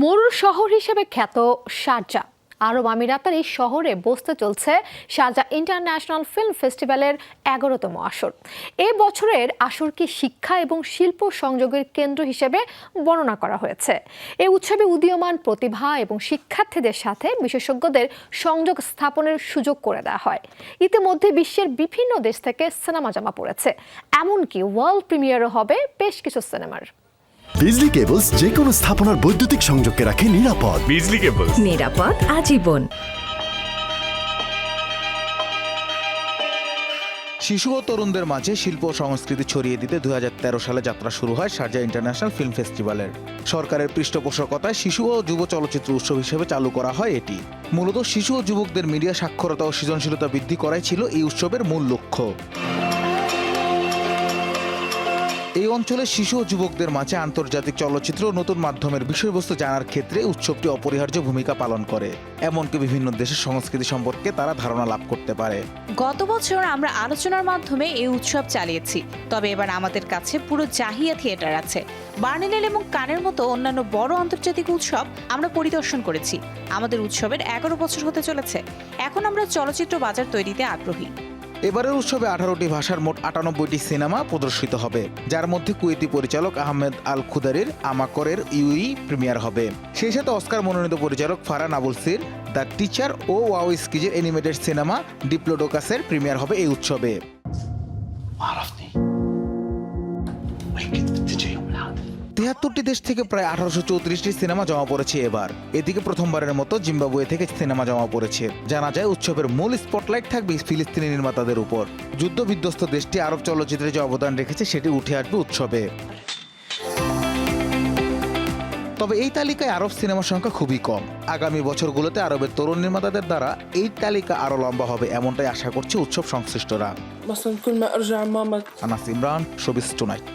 মরুর শহর হিসেবে খ্যাত শারজা। আরব আমিরাতের এই শহরে বসতে চলছে শারজা ইন্টারন্যাশনাল ফিল্ম ফেস্টিভ্যালের এগারোতম আসর। এ বছরের আসরকে শিক্ষা এবং শিল্প সংযোগের কেন্দ্র হিসেবে বর্ণনা করা হয়েছে। এই উৎসবে উদীয়মান প্রতিভা এবং শিক্ষার্থীদের সাথে বিশেষজ্ঞদের সংযোগ স্থাপনের সুযোগ করে দেওয়া হয়। ইতিমধ্যে বিশ্বের বিভিন্ন দেশ থেকে সিনেমা জমা পড়েছে। এমনকি ওয়ার্ল্ড প্রিমিয়ারও হবে বেশ কিছু সিনেমার। বিজলি কেবলস যে কোনো স্থাপনার বৈদ্যুতিক সংযোগকে রাখে নিরাপদ। বিজলি কেবল নিরাপদ আজীবন। শিশু ও তরুণদের মাঝে শিল্প ও সংস্কৃতি ছড়িয়ে দিতে দুই হাজার তেরো সালে যাত্রা শুরু হয় শারজা ইন্টারন্যাশনাল ফিল্ম ফেস্টিভ্যালের। সরকারের পৃষ্ঠপোষকতায় শিশু ও যুব চলচ্চিত্র উৎসব হিসেবে চালু করা হয় এটি। মূলত শিশু ও যুবকদের মিডিয়া সাক্ষরতা ও সৃজনশীলতা বৃদ্ধি করাই ছিল এই উৎসবের মূল লক্ষ্য। এই অঞ্চলের শিশু ও যুবকদের মাঝে আন্তর্জাতিক চলচ্চিত্র নতুন মাধ্যমের বিষয়বস্তু জানার ক্ষেত্রে উৎসবটি অপরিহার্য ভূমিকা পালন করে। এমনকি বিভিন্ন দেশের সংস্কৃতি সম্পর্কে তারা ধারণা লাভ করতে পারে। গত বছর আমরা আলোচনার মাধ্যমে এই উৎসব চালিয়েছি। তবে এবার আমাদের কাছে পুরো জাহিয়া থিয়েটার আছে। বার্নিলেল এবং কানের মতো অন্যান্য বড় আন্তর্জাতিক উৎসব আমরা পরিদর্শন করেছি। আমাদের উৎসবের এগারো বছর হতে চলেছে। এখন আমরা চলচ্চিত্র বাজার তৈরিতে আগ্রহী। এবারের উৎসবে আঠারোটি ভাষার মোট আটানব্বইটি সিনেমা প্রদর্শিত হবে, যার মধ্যে কুয়েতি পরিচালক আহমেদ আল খুদারির আমাকরের ইউই প্রিমিয়ার হবে। সেই সাথে অস্কার মনোনীত পরিচালক ফারান আবুল সির, দ্য টিচার ও ওয়াও স্কিজের অ্যানিমেটেড সিনেমা ডিপ্লোডোকাসের প্রিমিয়ার হবে এই উৎসবে। একাত্তরটি দেশ থেকে প্রায় আঠারোশো চৌত্রিশটি সিনেমা জমা পড়েছে এবার। এদিকে প্রথমবারের মতো জিম্বাবুয়ে থেকে সিনেমা জমা পড়েছে। জানা যায় উৎসবের মূল স্পটলাইট থাকবে ফিলিস্তিনি নির্মাতাদের উপর। যুদ্ধ বিধ্বস্ত দেশটি আরব চলচ্চিত্রে যে অবদান রেখেছে সেটি উঠে আসবে উৎসবে। তবে এই তালিকায় আরব সিনেমার সংখ্যা খুবই কম। আগামী বছরগুলোতে আরবের তরুণ নির্মাতাদের দ্বারা এই তালিকা আরও লম্বা হবে এমনটাই আশা করছে উৎসব সংশ্লিষ্টরা। Anas Imran showbiz tonight.